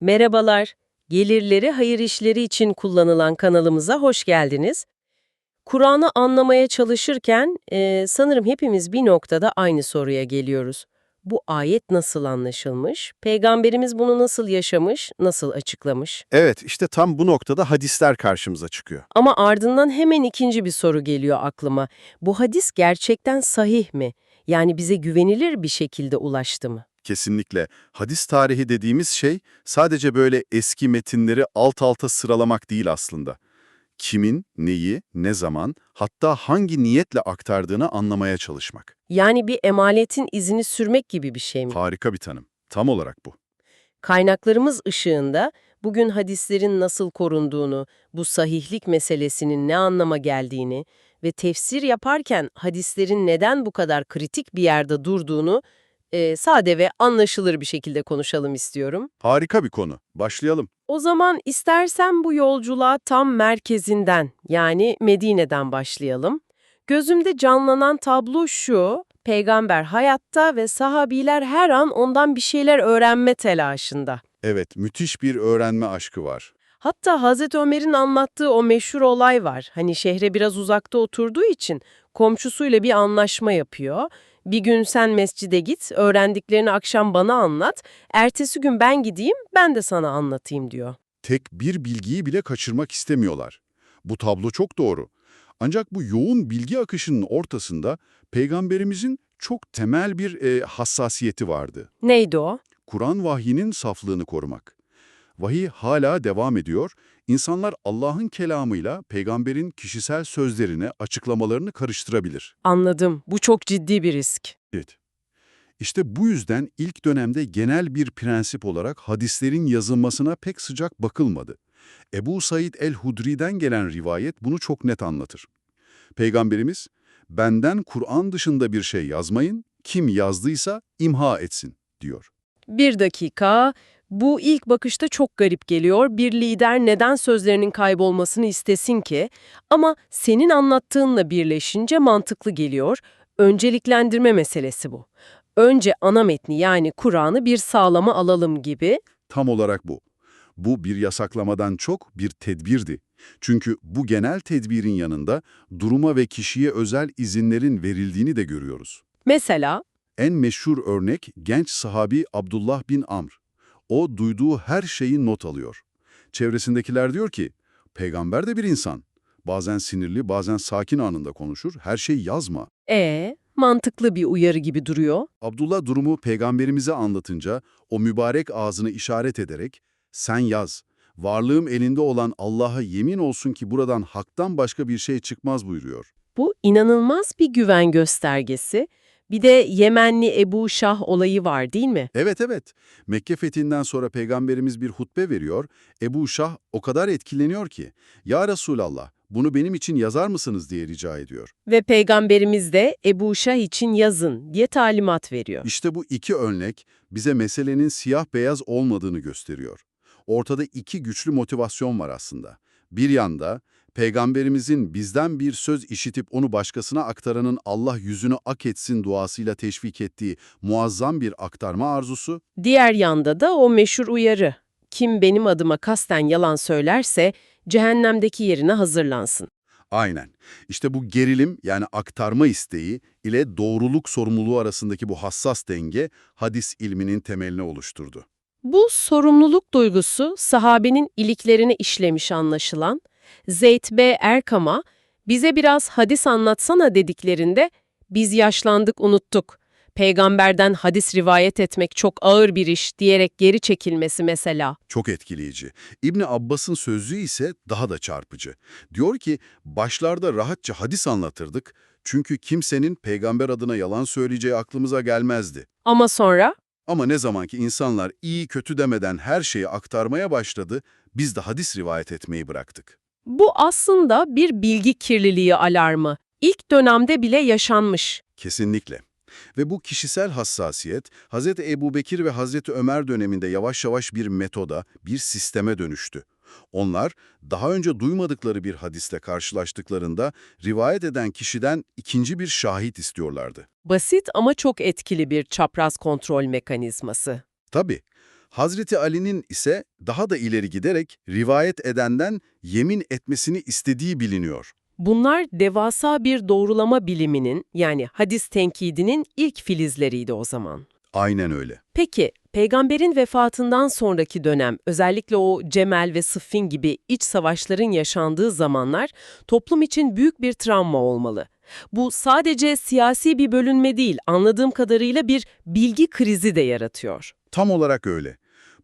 Merhabalar, gelirleri hayır işleri için kullanılan kanalımıza hoş geldiniz. Kur'an'ı anlamaya çalışırken e, sanırım hepimiz bir noktada aynı soruya geliyoruz. Bu ayet nasıl anlaşılmış? Peygamberimiz bunu nasıl yaşamış, nasıl açıklamış? Evet, işte tam bu noktada hadisler karşımıza çıkıyor. Ama ardından hemen ikinci bir soru geliyor aklıma. Bu hadis gerçekten sahih mi? Yani bize güvenilir bir şekilde ulaştı mı? Kesinlikle. Hadis tarihi dediğimiz şey sadece böyle eski metinleri alt alta sıralamak değil aslında. Kimin, neyi, ne zaman, hatta hangi niyetle aktardığını anlamaya çalışmak. Yani bir emaletin izini sürmek gibi bir şey mi? Harika bir tanım. Tam olarak bu. Kaynaklarımız ışığında bugün hadislerin nasıl korunduğunu, bu sahihlik meselesinin ne anlama geldiğini ve tefsir yaparken hadislerin neden bu kadar kritik bir yerde durduğunu e, sade ve anlaşılır bir şekilde konuşalım istiyorum. Harika bir konu. Başlayalım. O zaman istersen bu yolculuğa tam merkezinden yani Medine'den başlayalım. Gözümde canlanan tablo şu, peygamber hayatta ve sahabiler her an ondan bir şeyler öğrenme telaşında. Evet, müthiş bir öğrenme aşkı var. Hatta Hazreti Ömer'in anlattığı o meşhur olay var. Hani şehre biraz uzakta oturduğu için komşusuyla bir anlaşma yapıyor. Bir gün sen mescide git, öğrendiklerini akşam bana anlat, ertesi gün ben gideyim, ben de sana anlatayım diyor. Tek bir bilgiyi bile kaçırmak istemiyorlar. Bu tablo çok doğru. Ancak bu yoğun bilgi akışının ortasında peygamberimizin çok temel bir e, hassasiyeti vardı. Neydi o? Kur'an vahyinin saflığını korumak. Vahiy hala devam ediyor. İnsanlar Allah'ın kelamıyla peygamberin kişisel sözlerini, açıklamalarını karıştırabilir. Anladım. Bu çok ciddi bir risk. Evet. İşte bu yüzden ilk dönemde genel bir prensip olarak hadislerin yazılmasına pek sıcak bakılmadı. Ebu Said el-Hudri'den gelen rivayet bunu çok net anlatır. Peygamberimiz, benden Kur'an dışında bir şey yazmayın, kim yazdıysa imha etsin, diyor. Bir dakika. Bu ilk bakışta çok garip geliyor. Bir lider neden sözlerinin kaybolmasını istesin ki? Ama senin anlattığınla birleşince mantıklı geliyor. Önceliklendirme meselesi bu. Önce ana metni yani Kur'an'ı bir sağlama alalım gibi. Tam olarak bu. Bu bir yasaklamadan çok bir tedbirdi. Çünkü bu genel tedbirin yanında duruma ve kişiye özel izinlerin verildiğini de görüyoruz. Mesela En meşhur örnek genç sahabi Abdullah bin Amr. O duyduğu her şeyi not alıyor. Çevresindekiler diyor ki, peygamber de bir insan. Bazen sinirli, bazen sakin anında konuşur, her şey yazma. e mantıklı bir uyarı gibi duruyor. Abdullah durumu peygamberimize anlatınca o mübarek ağzını işaret ederek, sen yaz, varlığım elinde olan Allah'a yemin olsun ki buradan haktan başka bir şey çıkmaz buyuruyor. Bu inanılmaz bir güven göstergesi. Bir de Yemenli Ebu Şah olayı var değil mi? Evet evet, Mekke fethinden sonra peygamberimiz bir hutbe veriyor, Ebu Şah o kadar etkileniyor ki, ''Ya Resulallah, bunu benim için yazar mısınız?'' diye rica ediyor. Ve peygamberimiz de Ebu Şah için yazın diye talimat veriyor. İşte bu iki örnek bize meselenin siyah beyaz olmadığını gösteriyor. Ortada iki güçlü motivasyon var aslında. Bir yanda peygamberimizin bizden bir söz işitip onu başkasına aktaranın Allah yüzünü ak etsin duasıyla teşvik ettiği muazzam bir aktarma arzusu. Diğer yanda da o meşhur uyarı. Kim benim adıma kasten yalan söylerse cehennemdeki yerine hazırlansın. Aynen. İşte bu gerilim yani aktarma isteği ile doğruluk sorumluluğu arasındaki bu hassas denge hadis ilminin temelini oluşturdu. Bu sorumluluk duygusu sahabenin iliklerine işlemiş anlaşılan. Zeyd B. Erkam'a bize biraz hadis anlatsana dediklerinde biz yaşlandık unuttuk. Peygamberden hadis rivayet etmek çok ağır bir iş diyerek geri çekilmesi mesela. Çok etkileyici. İbni Abbas'ın sözlüğü ise daha da çarpıcı. Diyor ki, başlarda rahatça hadis anlatırdık çünkü kimsenin peygamber adına yalan söyleyeceği aklımıza gelmezdi. Ama sonra Ama ne zaman ki insanlar iyi kötü demeden her şeyi aktarmaya başladı, biz de hadis rivayet etmeyi bıraktık. bu aslında bir bilgi kirliliği alarmı. İlk dönemde bile yaşanmış. Kesinlikle. Ve bu kişisel hassasiyet, Hz. Ebu Bekir ve Hz. Ömer döneminde yavaş yavaş bir metoda, bir sisteme dönüştü. Onlar, daha önce duymadıkları bir hadiste karşılaştıklarında rivayet eden kişiden ikinci bir şahit istiyorlardı. Basit ama çok etkili bir çapraz kontrol mekanizması. Tabii, Hazreti Ali'nin ise daha da ileri giderek rivayet edenden yemin etmesini istediği biliniyor. Bunlar devasa bir doğrulama biliminin yani hadis tenkidinin ilk filizleriydi o zaman. Aynen öyle. Peki, peygamberin vefatından sonraki dönem, özellikle o Cemel ve Sıffin gibi iç savaşların yaşandığı zamanlar toplum için büyük bir travma olmalı. Bu sadece siyasi bir bölünme değil, anladığım kadarıyla bir bilgi krizi de yaratıyor. Tam olarak öyle.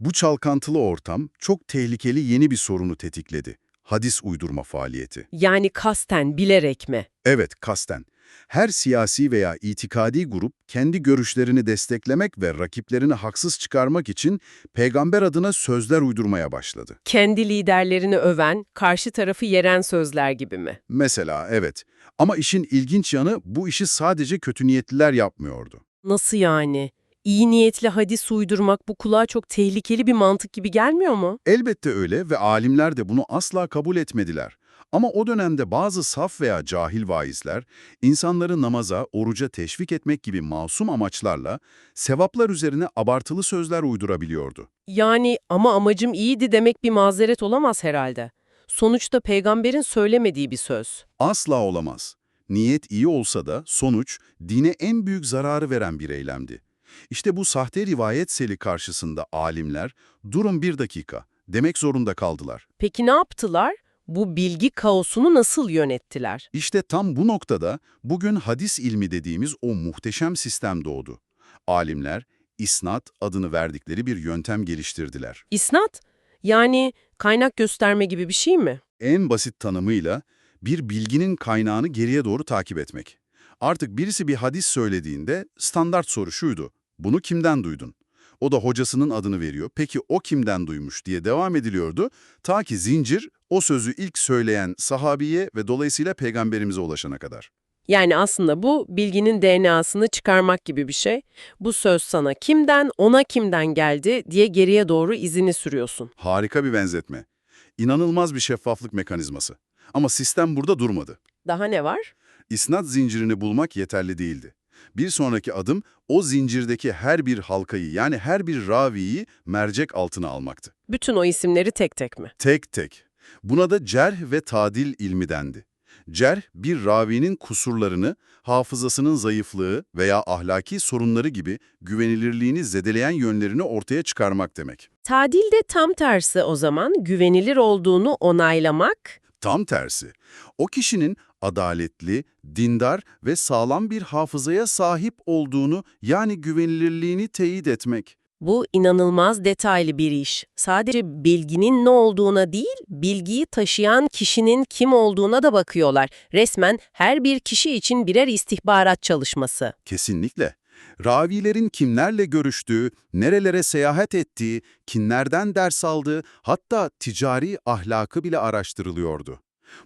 Bu çalkantılı ortam çok tehlikeli yeni bir sorunu tetikledi. Hadis uydurma faaliyeti. Yani kasten, bilerek mi? Evet, kasten. Her siyasi veya itikadi grup kendi görüşlerini desteklemek ve rakiplerini haksız çıkarmak için peygamber adına sözler uydurmaya başladı. Kendi liderlerini öven, karşı tarafı yeren sözler gibi mi? Mesela evet. Ama işin ilginç yanı bu işi sadece kötü niyetliler yapmıyordu. Nasıl yani? İyi niyetli hadis uydurmak bu kulağa çok tehlikeli bir mantık gibi gelmiyor mu? Elbette öyle ve alimler de bunu asla kabul etmediler. Ama o dönemde bazı saf veya cahil vaizler, insanları namaza, oruca teşvik etmek gibi masum amaçlarla sevaplar üzerine abartılı sözler uydurabiliyordu. Yani ama amacım iyiydi demek bir mazeret olamaz herhalde. Sonuçta peygamberin söylemediği bir söz. Asla olamaz. Niyet iyi olsa da sonuç dine en büyük zararı veren bir eylemdi. İşte bu sahte rivayet seli karşısında alimler, durun bir dakika demek zorunda kaldılar. Peki ne yaptılar? Bu bilgi kaosunu nasıl yönettiler? İşte tam bu noktada bugün hadis ilmi dediğimiz o muhteşem sistem doğdu. Alimler, isnat adını verdikleri bir yöntem geliştirdiler. İsnat? Yani kaynak gösterme gibi bir şey mi? En basit tanımıyla bir bilginin kaynağını geriye doğru takip etmek. Artık birisi bir hadis söylediğinde standart soru şuydu. Bunu kimden duydun? O da hocasının adını veriyor. Peki o kimden duymuş diye devam ediliyordu. Ta ki zincir o sözü ilk söyleyen sahabiye ve dolayısıyla peygamberimize ulaşana kadar. Yani aslında bu bilginin DNA'sını çıkarmak gibi bir şey. Bu söz sana kimden, ona kimden geldi diye geriye doğru izini sürüyorsun. Harika bir benzetme. İnanılmaz bir şeffaflık mekanizması. Ama sistem burada durmadı. Daha ne var? İsnat zincirini bulmak yeterli değildi. Bir sonraki adım o zincirdeki her bir halkayı yani her bir raviyi mercek altına almaktı. Bütün o isimleri tek tek mi? Tek tek. Buna da cerh ve tadil ilmi dendi. Cerh, bir ravinin kusurlarını, hafızasının zayıflığı veya ahlaki sorunları gibi güvenilirliğini zedeleyen yönlerini ortaya çıkarmak demek. Tadil de tam tersi o zaman güvenilir olduğunu onaylamak. Tam tersi. O kişinin adaletli, dindar ve sağlam bir hafızaya sahip olduğunu yani güvenilirliğini teyit etmek. Bu inanılmaz detaylı bir iş. Sadece bilginin ne olduğuna değil, bilgiyi taşıyan kişinin kim olduğuna da bakıyorlar. Resmen her bir kişi için birer istihbarat çalışması. Kesinlikle. Ravilerin kimlerle görüştüğü, nerelere seyahat ettiği, kimlerden ders aldığı, hatta ticari ahlakı bile araştırılıyordu.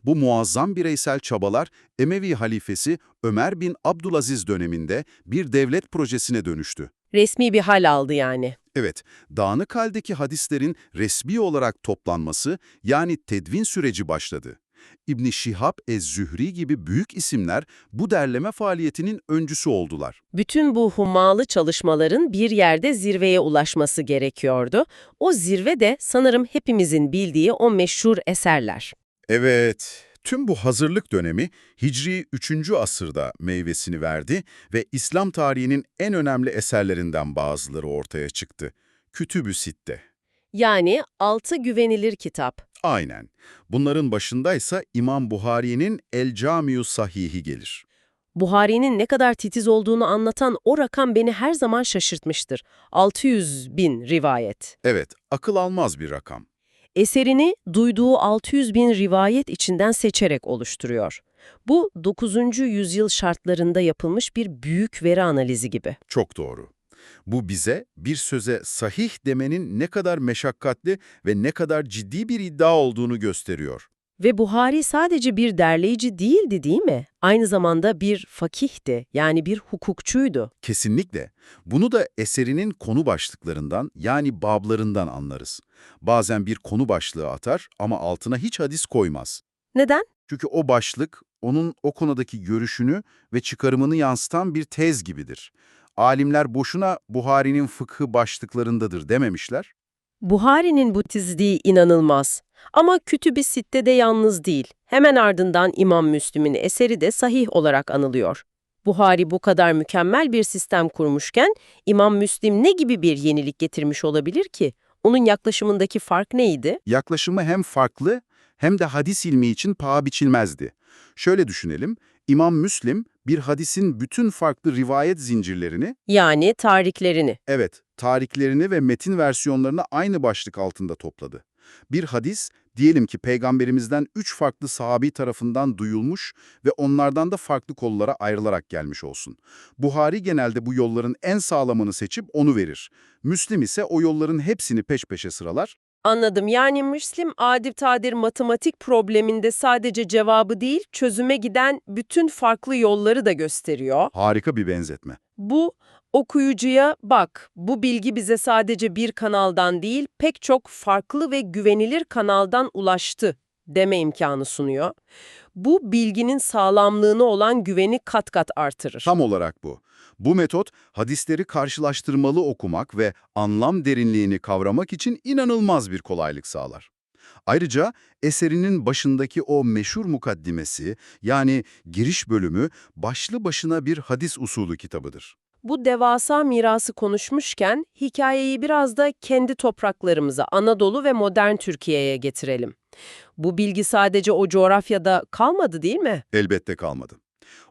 Bu muazzam bireysel çabalar Emevi halifesi Ömer bin Abdülaziz döneminde bir devlet projesine dönüştü. Resmi bir hal aldı yani. Evet, dağınık haldeki hadislerin resmi olarak toplanması yani tedvin süreci başladı. İbn Şihab ez-Zühri gibi büyük isimler bu derleme faaliyetinin öncüsü oldular. Bütün bu hummalı çalışmaların bir yerde zirveye ulaşması gerekiyordu. O zirve de sanırım hepimizin bildiği o meşhur eserler. Evet, tüm bu hazırlık dönemi Hicri 3. asırda meyvesini verdi ve İslam tarihinin en önemli eserlerinden bazıları ortaya çıktı. Kütüb-ü Sitte. Yani altı güvenilir kitap. Aynen. Bunların başındaysa İmam Buhari'nin El Camiu Sahihi gelir. Buhari'nin ne kadar titiz olduğunu anlatan o rakam beni her zaman şaşırtmıştır. 600 bin rivayet. Evet, akıl almaz bir rakam. Eserini duyduğu 600 bin rivayet içinden seçerek oluşturuyor. Bu 9. yüzyıl şartlarında yapılmış bir büyük veri analizi gibi. Çok doğru. Bu bize bir söze sahih demenin ne kadar meşakkatli ve ne kadar ciddi bir iddia olduğunu gösteriyor. Ve Buhari sadece bir derleyici değildi değil mi? Aynı zamanda bir fakihti, yani bir hukukçuydu. Kesinlikle. Bunu da eserinin konu başlıklarından yani bablarından anlarız. Bazen bir konu başlığı atar ama altına hiç hadis koymaz. Neden? Çünkü o başlık onun o konudaki görüşünü ve çıkarımını yansıtan bir tez gibidir. alimler boşuna Buhari'nin fıkhı başlıklarındadır dememişler. Buhari'nin bu tizliği inanılmaz. Ama Kütüb-i Sitte'de yalnız değil. Hemen ardından İmam Müslim'in eseri de sahih olarak anılıyor. Buhari bu kadar mükemmel bir sistem kurmuşken İmam Müslim ne gibi bir yenilik getirmiş olabilir ki? Onun yaklaşımındaki fark neydi? Yaklaşımı hem farklı hem de hadis ilmi için paha biçilmezdi. Şöyle düşünelim, İmam Müslim bir hadisin bütün farklı rivayet zincirlerini, Yani tariklerini. evet, tariklerini ve metin versiyonlarını aynı başlık altında topladı. Bir hadis, diyelim ki peygamberimizden üç farklı sahabi tarafından duyulmuş ve onlardan da farklı kollara ayrılarak gelmiş olsun. Buhari genelde bu yolların en sağlamını seçip onu verir. Müslim ise o yolların hepsini peş peşe sıralar, Anladım. Yani Müslim adip tadir matematik probleminde sadece cevabı değil, çözüme giden bütün farklı yolları da gösteriyor. harika bir benzetme. Bu okuyucuya bak, bu bilgi bize sadece bir kanaldan değil, pek çok farklı ve güvenilir kanaldan ulaştı deme imkanı sunuyor. Bu bilginin sağlamlığına olan güveni kat kat artırır. Tam olarak bu. Bu metot hadisleri karşılaştırmalı okumak ve anlam derinliğini kavramak için inanılmaz bir kolaylık sağlar. Ayrıca eserinin başındaki o meşhur mukaddimesi yani giriş bölümü başlı başına bir hadis usulü kitabıdır. Bu devasa mirası konuşmuşken hikayeyi biraz da kendi topraklarımıza, Anadolu ve modern Türkiye'ye getirelim. Bu bilgi sadece o coğrafyada kalmadı değil mi? Elbette kalmadı.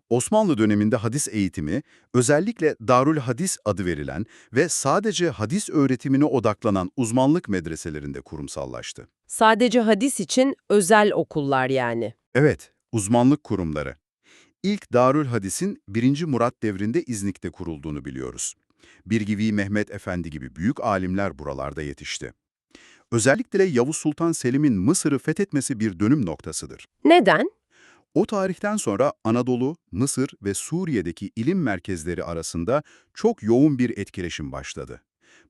Osmanlı döneminde hadis eğitimi özellikle Darül Hadis adı verilen ve sadece hadis öğretimine odaklanan uzmanlık medreselerinde kurumsallaştı. Sadece hadis için özel okullar yani. Evet, uzmanlık kurumları. İlk Darül Hadis'in 1. Murat devrinde İznik'te kurulduğunu biliyoruz. Birgivi Mehmet Efendi gibi büyük alimler buralarda yetişti. Özellikle Yavuz Sultan Selim'in Mısır'ı fethetmesi bir dönüm noktasıdır. Neden? O tarihten sonra Anadolu, Mısır ve Suriye'deki ilim merkezleri arasında çok yoğun bir etkileşim başladı.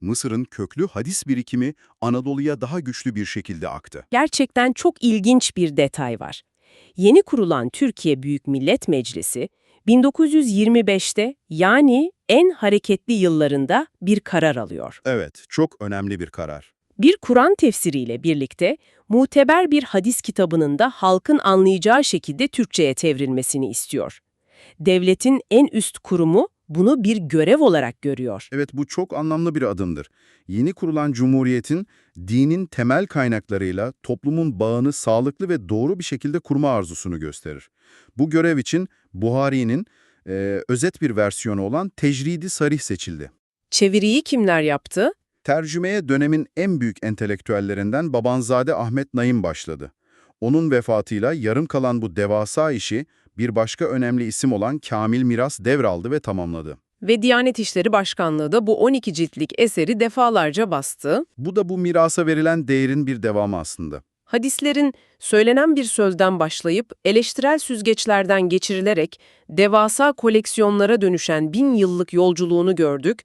Mısır'ın köklü hadis birikimi Anadolu'ya daha güçlü bir şekilde aktı. Gerçekten çok ilginç bir detay var. Yeni kurulan Türkiye Büyük Millet Meclisi, 1925'te yani en hareketli yıllarında bir karar alıyor. Evet, çok önemli bir karar. Bir Kur'an tefsiriyle birlikte muteber bir hadis kitabının da halkın anlayacağı şekilde Türkçe'ye çevrilmesini istiyor. Devletin en üst kurumu bunu bir görev olarak görüyor. Evet bu çok anlamlı bir adımdır. Yeni kurulan cumhuriyetin dinin temel kaynaklarıyla toplumun bağını sağlıklı ve doğru bir şekilde kurma arzusunu gösterir. Bu görev için Buhari'nin e, özet bir versiyonu olan Tecridi Sarih seçildi. Çeviriyi kimler yaptı? Tercümeye dönemin en büyük entelektüellerinden Babanzade Ahmet Naim başladı. Onun vefatıyla yarım kalan bu devasa işi bir başka önemli isim olan Kamil Miras devraldı ve tamamladı. Ve Diyanet İşleri Başkanlığı da bu 12 ciltlik eseri defalarca bastı. Bu da bu mirasa verilen değerin bir devamı aslında. Hadislerin söylenen bir sözden başlayıp eleştirel süzgeçlerden geçirilerek devasa koleksiyonlara dönüşen bin yıllık yolculuğunu gördük.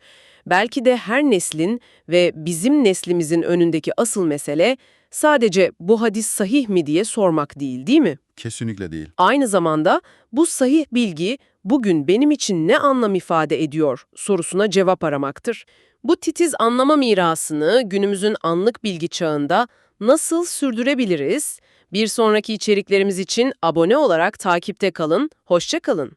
Belki de her neslin ve bizim neslimizin önündeki asıl mesele sadece bu hadis sahih mi diye sormak değil, değil mi? Kesinlikle değil. Aynı zamanda bu sahih bilgi bugün benim için ne anlam ifade ediyor sorusuna cevap aramaktır. Bu titiz anlama mirasını günümüzün anlık bilgi çağında nasıl sürdürebiliriz? Bir sonraki içeriklerimiz için abone olarak takipte kalın, hoşça kalın.